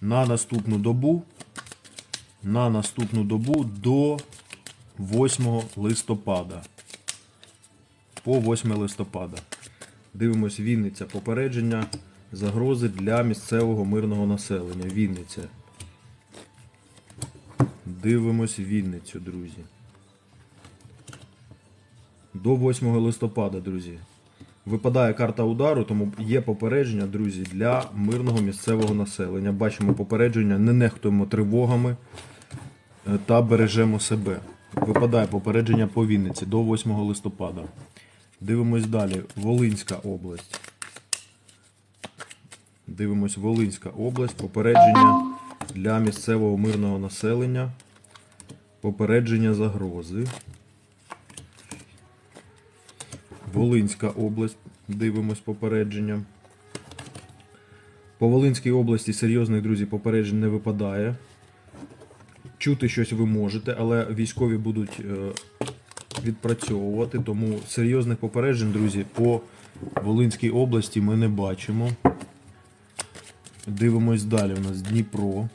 на наступну добу, на наступну добу до 8 листопада. По 8 листопада. Дивимось Вінниця. Попередження загрози для місцевого мирного населення. Вінниця. Дивимось Вінницю, друзі. До 8 листопада, друзі. Випадає карта удару, тому є попередження, друзі, для мирного місцевого населення. Бачимо попередження, не нехтуємо тривогами е, та бережемо себе. Випадає попередження по Вінниці до 8 листопада. Дивимось далі. Волинська область. Дивимось Волинська область. Попередження для місцевого мирного населення. Попередження загрози. Волинська область. Дивимось попередження. По Волинській області серйозних друзі попереджень не випадає. Чути щось ви можете, але військові будуть е, відпрацьовувати. Тому серйозних попереджень, друзі, по Волинській області ми не бачимо. Дивимось далі. У нас Дніпро.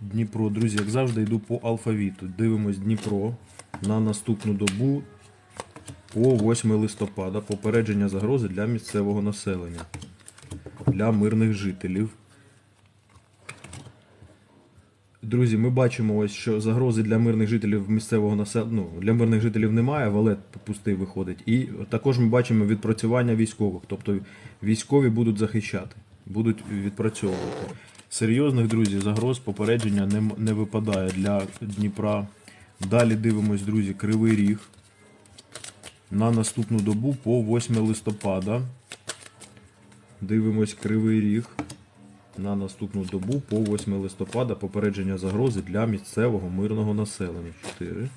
Дніпро, друзі, як завжди, йду по алфавіту. Дивимось Дніпро на наступну добу по 8 листопада. Попередження загрози для місцевого населення, для мирних жителів. Друзі, ми бачимо, ось, що загрози для мирних жителів місцевого населення, ну, для мирних жителів немає, валет пустий виходить. І також ми бачимо відпрацювання військових. Тобто військові будуть захищати, будуть відпрацьовувати. Серйозних, друзі, загроз попередження не, не випадає для Дніпра. Далі дивимось, друзі, Кривий Ріг. На наступну добу по 8 листопада. Дивимось Кривий Ріг на наступну добу по 8 листопада попередження загрози для місцевого мирного населення. 4,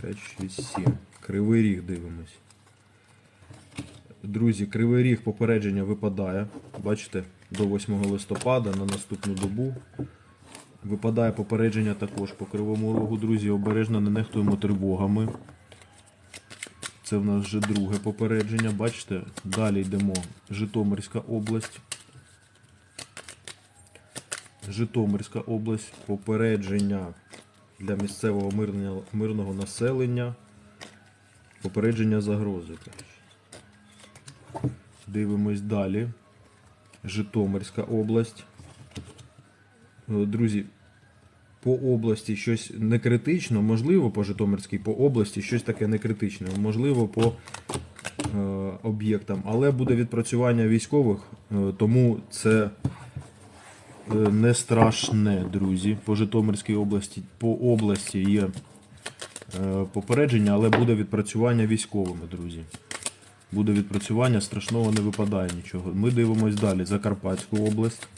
5, 6, 7. Кривий ріг дивимось. Друзі, кривий ріг попередження випадає. Бачите, до 8 листопада на наступну добу. Випадає попередження також по кривому рогу. Друзі, обережно не нехтуємо тривогами. Це в нас вже друге попередження. Бачите, далі йдемо. Житомирська область. Житомирська область. Попередження для місцевого мирного, населення. Попередження загрози. Дивимось далі. Житомирська область. Е, Друзі, по області щось не критично, можливо, по Житомирській, по області щось таке не критичне, можливо, по е, об'єктам, але буде відпрацювання військових, е, тому це е, не страшне, друзі. По Житомирській області, по області є е, попередження, але буде відпрацювання військовими, друзі. Буде відпрацювання, страшного не випадає нічого. Ми дивимось далі. Закарпатську область.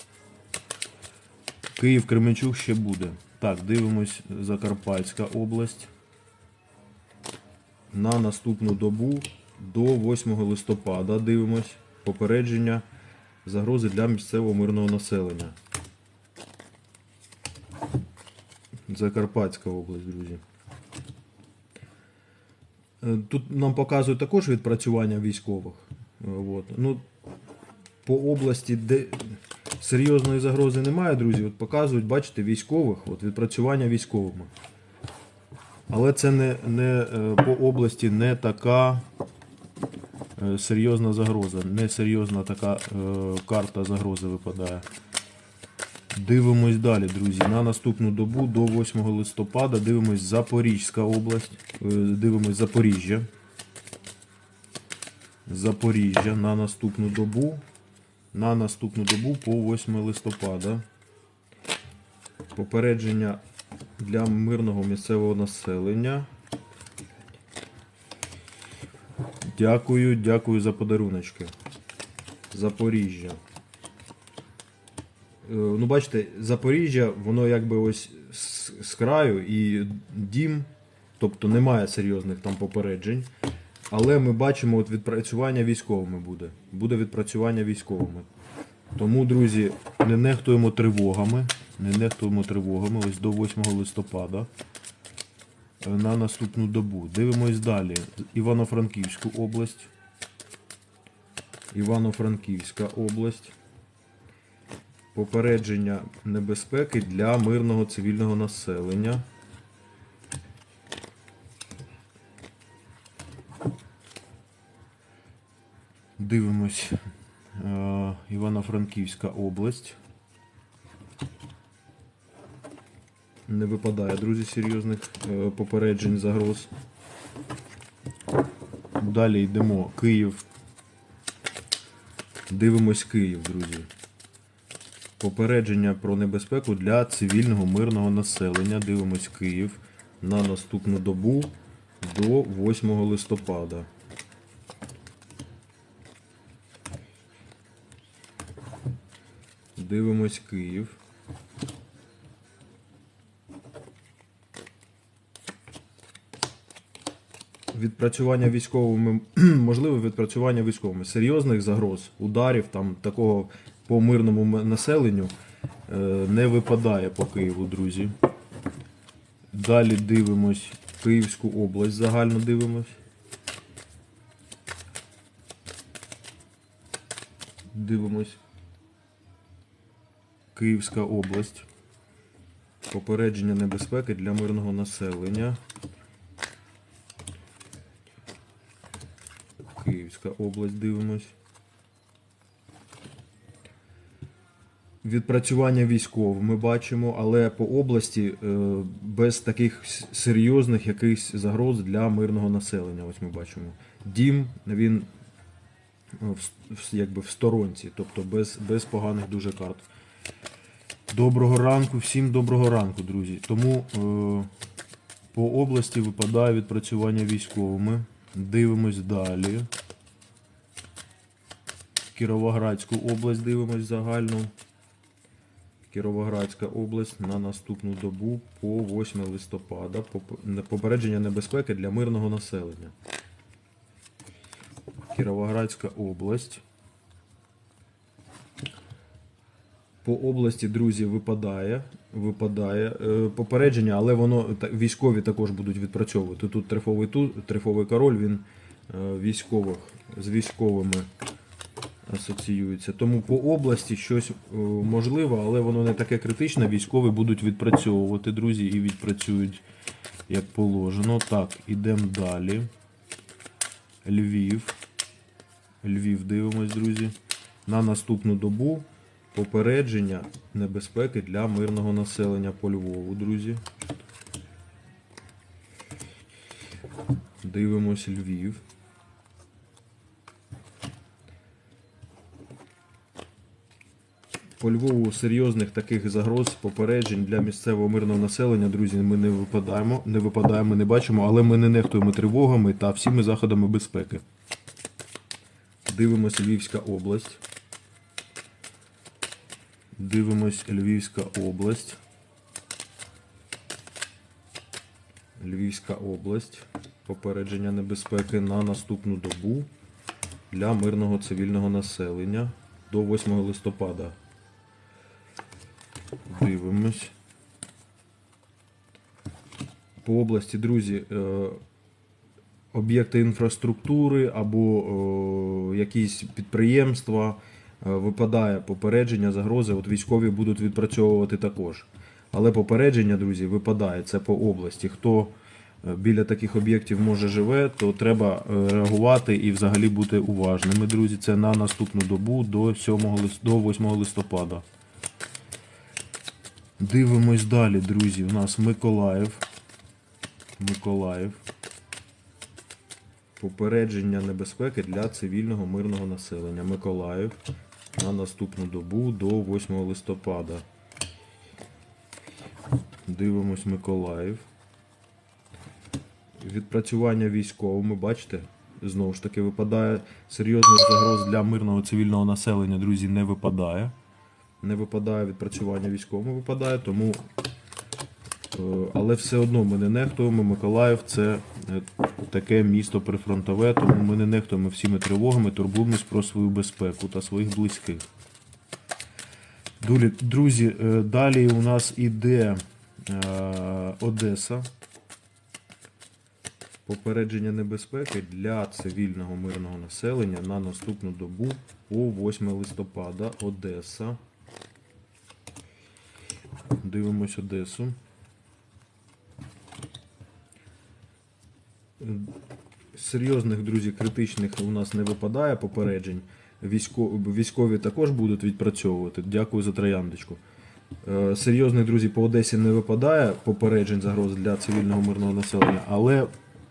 Київ, Кременчук ще буде. Так, дивимось Закарпатська область. На наступну добу до 8 листопада дивимось попередження загрози для місцевого мирного населення. Закарпатська область, друзі. Е, Тут нам показують також відпрацювання військових. Е, От. Ну, по області, де серйозної загрози немає, друзі, от показують, бачите, військових, от відпрацювання військовими. Але це не, не е, по області не така е, серйозна загроза, не серйозна така е, карта загрози випадає. Дивимось далі, друзі. На наступну добу до 8 листопада дивимось Запорізька область. Е, Дивимось Запоріжжя. Запоріжжя на наступну добу. На наступну добу по 8 листопада. Попередження для мирного місцевого населення. Дякую, дякую за подаруночки. Запоріжжя. Е, Ну, бачите, Запоріжжя, воно якби ось з, з краю і дім, тобто немає серйозних там попереджень. Але ми бачимо, от відпрацювання військовими буде. Буде відпрацювання військовими. Тому, друзі, не нехтуємо тривогами. Не нехтуємо тривогами ось до 8 листопада е, на наступну добу. Дивимось далі. Івано-Франківську область. Івано-Франківська область. Попередження небезпеки для мирного цивільного населення. Дивимось. Е, Івано-Франківська область. Не випадає, друзі, серйозних е, попереджень загроз. Далі йдемо Київ. Дивимось Київ, друзі. Попередження про небезпеку для цивільного мирного населення. Дивимось Київ на наступну добу до 8 листопада. Дивимось Київ. Відпрацювання військовими, можливе відпрацювання військовими. Серйозних загроз, ударів там такого по мирному населенню е, не випадає по Києву, друзі. Далі дивимось Київську область, загально дивимось. Дивимось Київська область. Попередження небезпеки для мирного населення. Київська область дивимось. Відпрацювання військових ми бачимо, але по області е, без таких серйозних якихось загроз для мирного населення. Ось ми бачимо. Дім він е, якби в сторонці, тобто без, без поганих дуже карт. Доброго ранку, всім доброго ранку, друзі. Тому е, по області випадає відпрацювання військовими. Дивимось далі. Кіровоградську область дивимось загально. Кіровоградська область на наступну добу по 8 листопада. Попередження небезпеки для мирного населення. Кіровоградська область. По області, друзі, випадає, випадає е, попередження, але воно військові також будуть відпрацьовувати. Тут трифовий трифовий король, він е, військових з військовими асоціюється. Тому по області щось е, можливо, але воно не таке критичне. Військові будуть відпрацьовувати, друзі, і відпрацюють як положено. Так, ідемо далі. Львів. Львів дивимось, друзі. На наступну добу попередження небезпеки для мирного населення по Львову, друзі. Дивимось Львів. По Львову серйозних таких загроз, попереджень для місцевого мирного населення, друзі, ми не випадаємо, не випадаємо, не бачимо, але ми не нехтуємо тривогами та всіми заходами безпеки. Дивимось Львівська область. Дивимось Львівська область. Львівська область. Попередження небезпеки на наступну добу для мирного цивільного населення до 8 листопада. Дивимось. По області, друзі, е, об'єкти інфраструктури або е, якісь підприємства випадає попередження, загрози. От військові будуть відпрацьовувати також. Але попередження, друзі, випадає це по області. Хто е, біля таких об'єктів може живе, то треба е, реагувати і взагалі бути уважними, друзі. Це на наступну добу до 7 до 8 листопада. Дивимось далі, друзі. У нас Миколаїв. Миколаїв. Попередження небезпеки для цивільного мирного населення. Миколаїв на наступну добу до 8 листопада. Дивимось Миколаїв. Відпрацювання військовими, бачите, знову ж таки випадає серйозних загроз для мирного цивільного населення, друзі, не випадає. Не випадає відпрацювання військовими, випадає, тому. е, Але все одно ми не нехтуємо. Миколаїв це е, таке місто прифронтове, тому ми не нехтуємо всіми тривогами, турбуємось про свою безпеку та своїх близьких. Друзі, е, далі у нас іде е, Одеса. Попередження небезпеки для цивільного мирного населення на наступну добу по 8 листопада. Одеса. Дивимось Одесу. Серйозних, друзі, критичних у нас не випадає попереджень. Військо- Військові також будуть відпрацьовувати. Дякую за трояндочку. Е, Серйозних, друзі, по Одесі не випадає попереджень загроз для цивільного мирного населення, але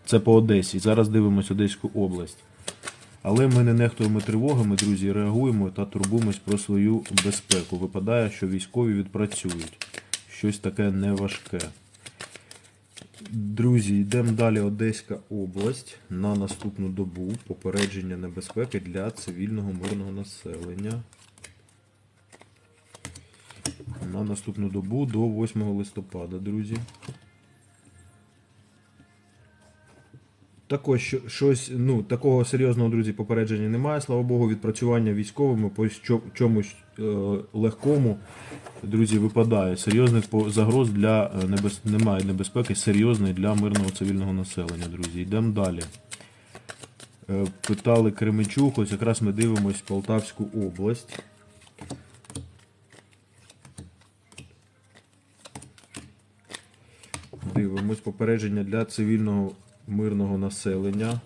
це по Одесі. Зараз дивимося Одеську область. Але ми не нехтуємо тривогами, друзі, реагуємо та турбуємось про свою безпеку. Випадає, що військові відпрацюють. Щось таке неважке. Друзі, йдемо далі. Одеська область на наступну добу. Попередження небезпеки для цивільного мирного населення. На наступну добу до 8 листопада, друзі. Також що- щось, ну, такого серйозного, друзі, попередження немає. Слава Богу, відпрацювання військовими по чомусь легкому, друзі, випадає. Серйозних загроз для е, небез... немає небезпеки, серйозної для мирного цивільного населення, друзі. Йдемо далі. Е, питали Кременчук, ось якраз ми дивимось Полтавську область. Дивимось попередження для цивільного мирного населення.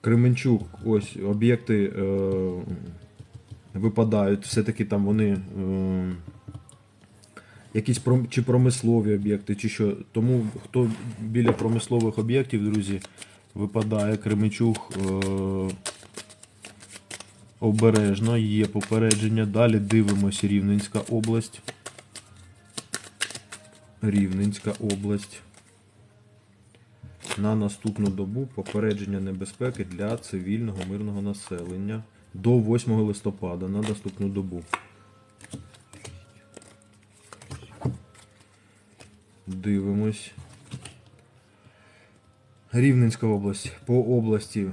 Кременчук, ось об'єкти е, випадають, все-таки там вони е, якісь пром, чи промислові об'єкти, чи що. Тому хто біля промислових об'єктів, друзі, випадає Кременчук е, обережно, є попередження. Далі дивимося Рівненська область. Рівненська область. На наступну добу попередження небезпеки для цивільного мирного населення до 8 листопада на наступну добу. Дивимось. Рівненська область. По області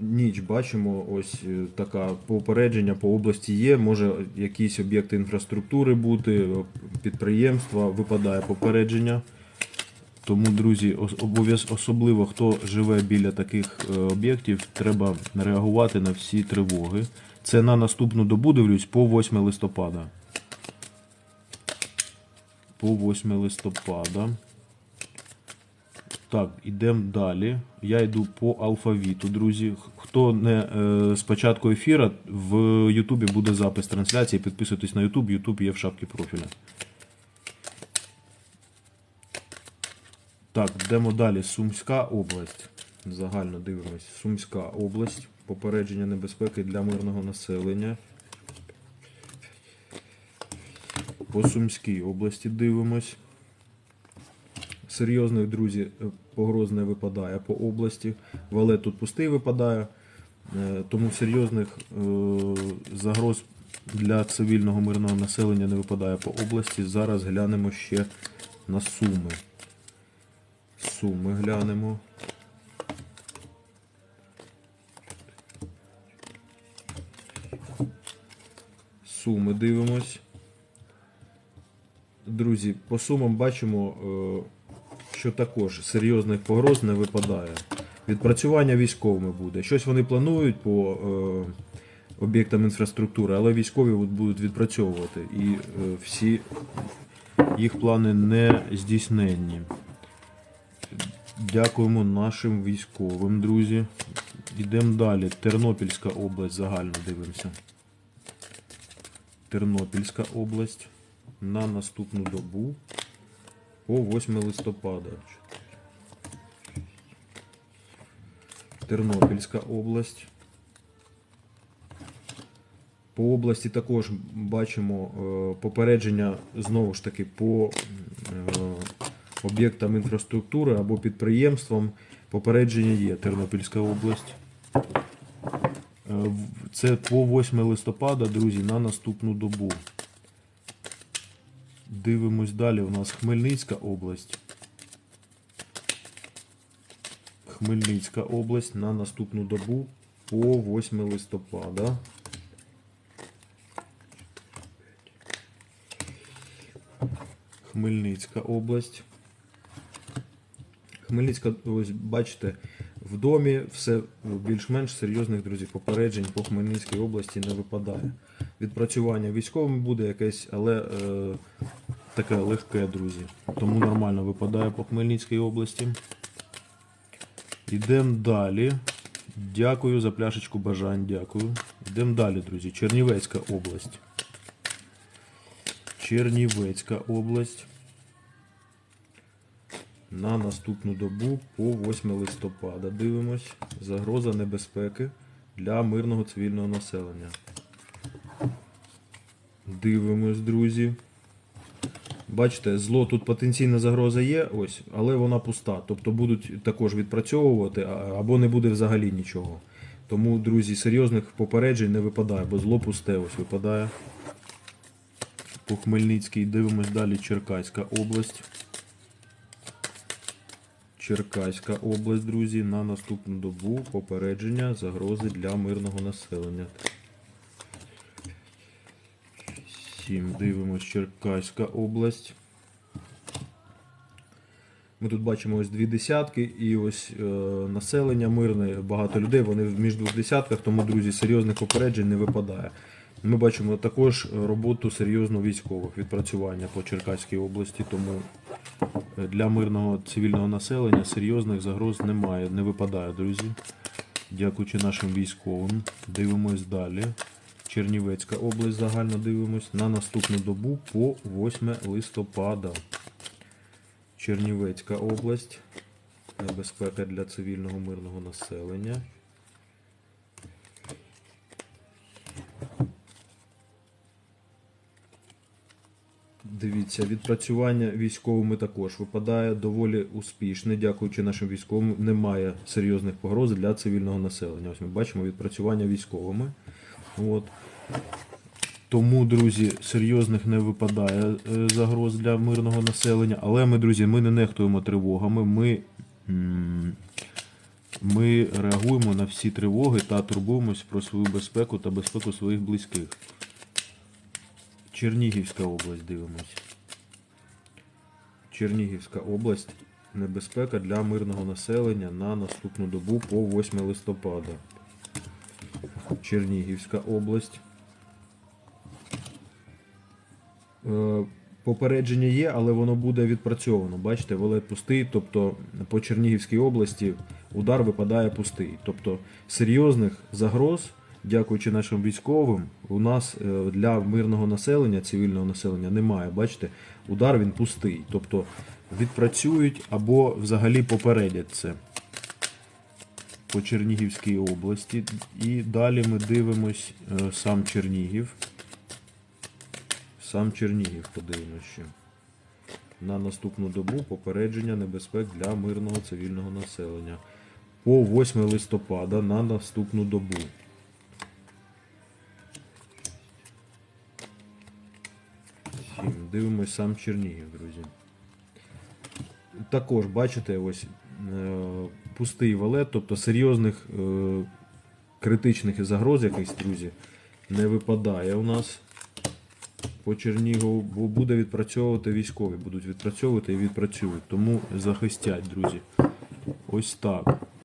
ніч бачимо, ось е, така попередження по області є. Може якісь об'єкти інфраструктури бути, е, підприємства, випадає попередження. Тому, друзі, особливо хто живе біля таких е, об'єктів, треба реагувати на всі тривоги. Це на наступну добу дивлюсь по 8 листопада. По 8 листопада. Так, ідемо далі. Я йду по алфавіту, друзі. Хто не е, з ефіра, в Ютубі буде запис трансляції. Підписуйтесь на Ютуб, Ютуб є в шапці профіля. Так, йдемо далі. Сумська область. Загально дивимось. Сумська область. Попередження небезпеки для мирного населення. По Сумській області дивимось. Серйозних, друзі, е, погроз не випадає по області. Валет тут пустий випадає. Е, Тому серйозних е, загроз для цивільного мирного населення не випадає по області. Зараз глянемо ще на Суми. Суми глянемо. Суми дивимось. Друзі, по сумам бачимо, е, що також серйозних погроз не випадає. Відпрацювання військовими буде. Щось вони планують по е, об'єктам інфраструктури, але військові будуть відпрацьовувати. І е, всі їх плани не здійсненні. Дякуємо нашим військовим, друзі. Йдемо далі. Тернопільська область загально дивимося. Тернопільська область на наступну добу по 8 листопада. Тернопільська область. По області також бачимо е, попередження знову ж таки по об'єктам інфраструктури або підприємствам. Попередження є Тернопільська область. Е, Це по 8 листопада, друзі, на наступну добу. Дивимось далі. У нас Хмельницька область. Хмельницька область на наступну добу по 8 листопада. Хмельницька область. Хмельницька, ось бачите, в домі все більш-менш серйозних друзів попереджень по Хмельницькій області не випадає. Відпрацювання військовим буде якесь, але е, таке легке, друзі. Тому нормально випадає по Хмельницькій області. Йдемо далі. Дякую за пляшечку бажань, дякую. Йдемо далі, друзі. Чернівецька область. Чернівецька область. На наступну добу по 8 листопада дивимось. Загроза небезпеки для мирного цивільного населення. Дивимось, друзі. Бачите, зло тут потенційна загроза є, ось, але вона пуста. Тобто будуть також відпрацьовувати, або не буде взагалі нічого. Тому, друзі, серйозних попереджень не випадає, бо зло пусте ось випадає. По Хмельницькій дивимось далі Черкаська область. Черкаська область, друзі, на наступну добу попередження загрози для мирного населення. 7. Дивимось Черкаська область. Ми тут бачимо ось дві десятки і ось е, населення мирне, багато людей, вони між двох десятках, тому, друзі, серйозних попереджень не випадає. Ми бачимо також роботу серйозно військових відпрацювання по Черкаській області, тому для мирного цивільного населення серйозних загроз немає, не випадає, друзі. Дякуючи нашим військовим. Дивимось далі. Чернівецька область загально дивимось на наступну добу по 8 листопада. Чернівецька область. Небезпека для цивільного мирного населення. Дивіться, відпрацювання військовими також випадає доволі успішне. Дякуючи нашим військовим, немає серйозних погроз для цивільного населення. Ось ми бачимо відпрацювання військовими. От. Тому, друзі, серйозних не випадає е, загроз для мирного населення. Але ми, друзі, ми не нехтуємо тривогами. Ми, ми реагуємо на всі тривоги та турбуємось про свою безпеку та безпеку своїх близьких. Чернігівська область дивимось. Чернігівська область. Небезпека для мирного населення на наступну добу по 8 листопада. Чернігівська область. Е, Попередження є, але воно буде відпрацьовано. Бачите, валет пустий, тобто по Чернігівській області удар випадає пустий. Тобто серйозних загроз, дякуючи нашим військовим, у нас е, для мирного населення, цивільного населення немає. Бачите, удар він пустий. Тобто відпрацюють або взагалі попередять це по Чернігівській області. І далі ми дивимось е, сам Чернігів. Сам Чернігів подивимося ще. На наступну добу попередження небезпек для мирного цивільного населення. По 8 листопада на наступну добу. Дивимось сам Чернігів, друзі. Також, бачите, ось е, пустий валет, тобто серйозних е, критичних загроз якихось, друзі, не випадає у нас по Чернігову, бо буде відпрацьовувати військові, будуть відпрацьовувати і відпрацюють. Тому захистять, друзі. Ось так.